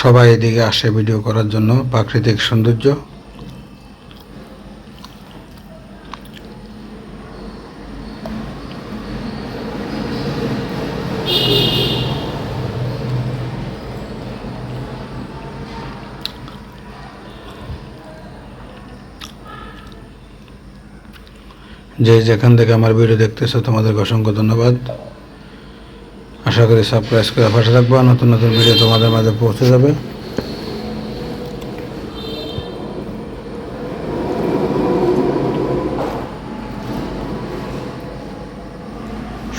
সবাই এদিকে আসে ভিডিও করার জন্য। প্রাকৃতিক সৌন্দর্য। যে যেখান থেকে আমার ভিডিও দেখতেছো, তোমাদেরকে অসংখ্য ধন্যবাদ। আশা করি সাবস্ক্রাইব করে পাশে থাকব নতুন নতুন ভিডিও তোমাদের মাঝে পৌঁছে যাবে।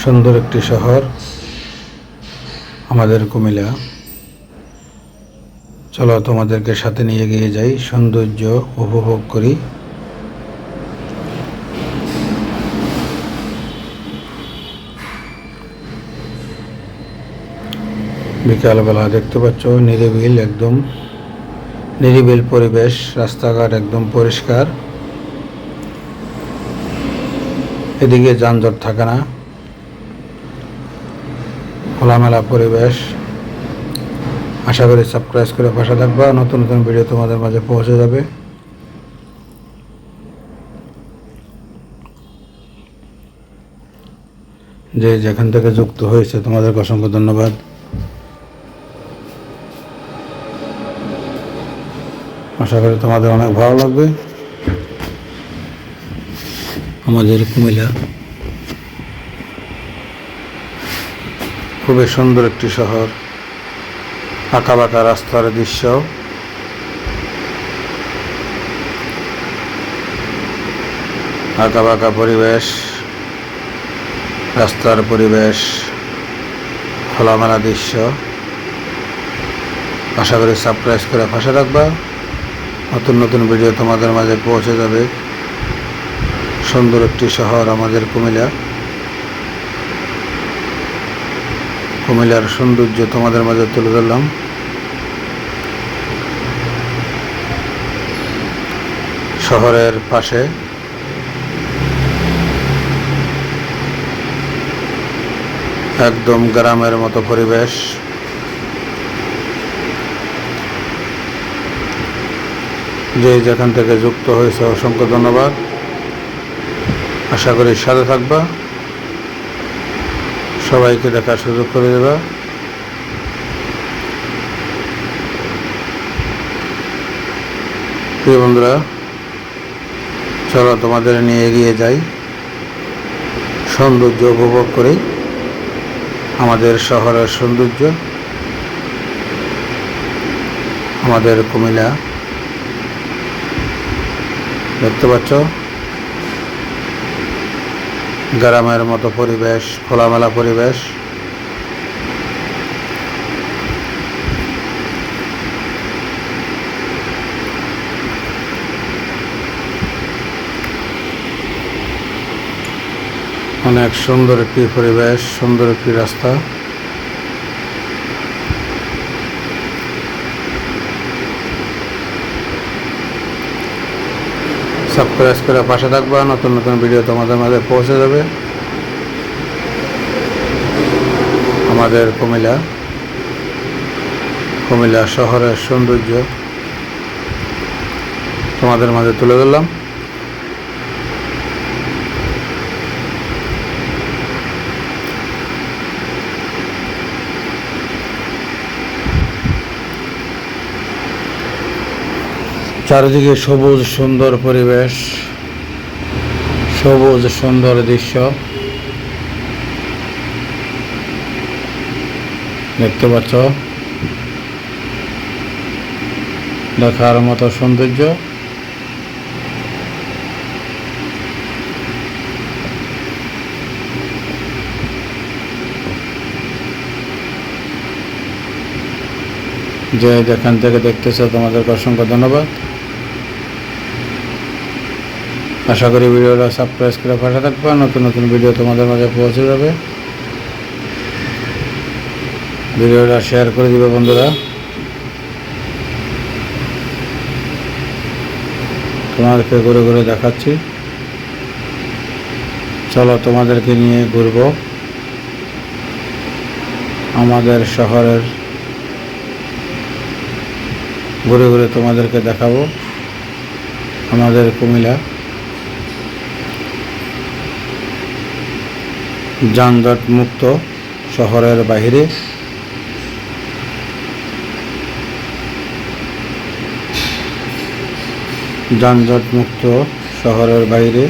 সুন্দর একটি শহর, আমাদের কুমিল্লা। চলো তোমাদেরকে সাথে নিয়ে গিয়ে যাই, সৌন্দর্য উপভোগ করি। বিকালবেলা দেখতে পাচ্ছ, নিরিবিল একদম, নিরিবিল পরিবেশ, রাস্তাঘাট একদম পরিষ্কার। এদিকে যানজট থাকে না। খোলামেলা পরিবেশ। আশা করি সাবস্ক্রাইব করে পাশে থাকবা। নতুন নতুন ভিডিও তোমাদের মাঝে পৌঁছে যাবে। যে যেখান থেকে যুক্ত হয়েছে, তোমাদেরকে অসংখ্য ধন্যবাদ। আশা করি তোমাদের অনেক ভালো লাগবে। আমাদের কুমিল্লা খুবই সুন্দর একটি শহর। আঁকা বাঁকা রাস্তার দৃশ্য। আঁকা বাঁকা পরিবেশ, রাস্তার পরিবেশ, খোলামেলা দৃশ্য। আশা করি সারপ্রাইজ করে পাশে রাখবা নতুন নতুন ভিডিও তোমাদের মাঝে পৌঁছে যাবে। সুন্দর একটি শহর আমাদের কুমিল্লা। কুমিল্লার সৌন্দর্য তোমাদের মাঝে তুলে ধরলাম। শহরের পাশে একদম গ্রামের মতো পরিবেশ। যে যেখান থেকে যুক্ত হয়েছে, অসংখ্য ধন্যবাদ। আশা করি সাথে থাকবা। সবাইকে দেখার সুযোগ করে দেবা। প্রিয় বন্ধুরা, চলো তোমাদের নিয়ে এগিয়ে যাই। সৌন্দর্য উপভোগ করি। আমাদের শহরের সৌন্দর্য। আমাদের কুমিল্লা। দেখতে পাচ্ছ? গ্রামের মতো পরিবেশ খোলামেলা পরিবেশ। অনেক সুন্দর একটি পরিবেশ সুন্দর একটি রাস্তা। সাবস্ক্রাইব করে পাশে থাকবা, নতুন নতুন ভিডিও তোমাদের মাঝে পৌঁছে যাবে। আমাদের কুমিল্লা কুমিল্লা শহরের সৌন্দর্য তোমাদের মাঝে তুলে ধরলাম। চারিদিকে সবুজ সুন্দর পরিবেশ, সবুজ সুন্দর দৃশ্য। দেখতে পাচ্ছ? দেখার মতো সৌন্দর্য। যে যেখান থেকে দেখতেছো, তোমাদেরকে অসংখ্য ধন্যবাদ। আশা করি ভিডিওটা সাবস্ক্রাইব করে পাশে থাকবে। নতুন নতুন ভিডিও তোমাদের মাঝে পৌঁছে যাবে। ভিডিওটা শেয়ার করে দিবে বন্ধুরা। তোমাদেরকে ঘুরে ঘুরে দেখাচ্ছি। চলো তোমাদেরকে নিয়ে ঘুরব। আমাদের শহরের ঘুরে ঘুরে তোমাদেরকে দেখাবো। আমাদের কুমিল্লা। যানজট মুক্ত শহরের বাইরে। যানজট মুক্ত শহরের বাইরে।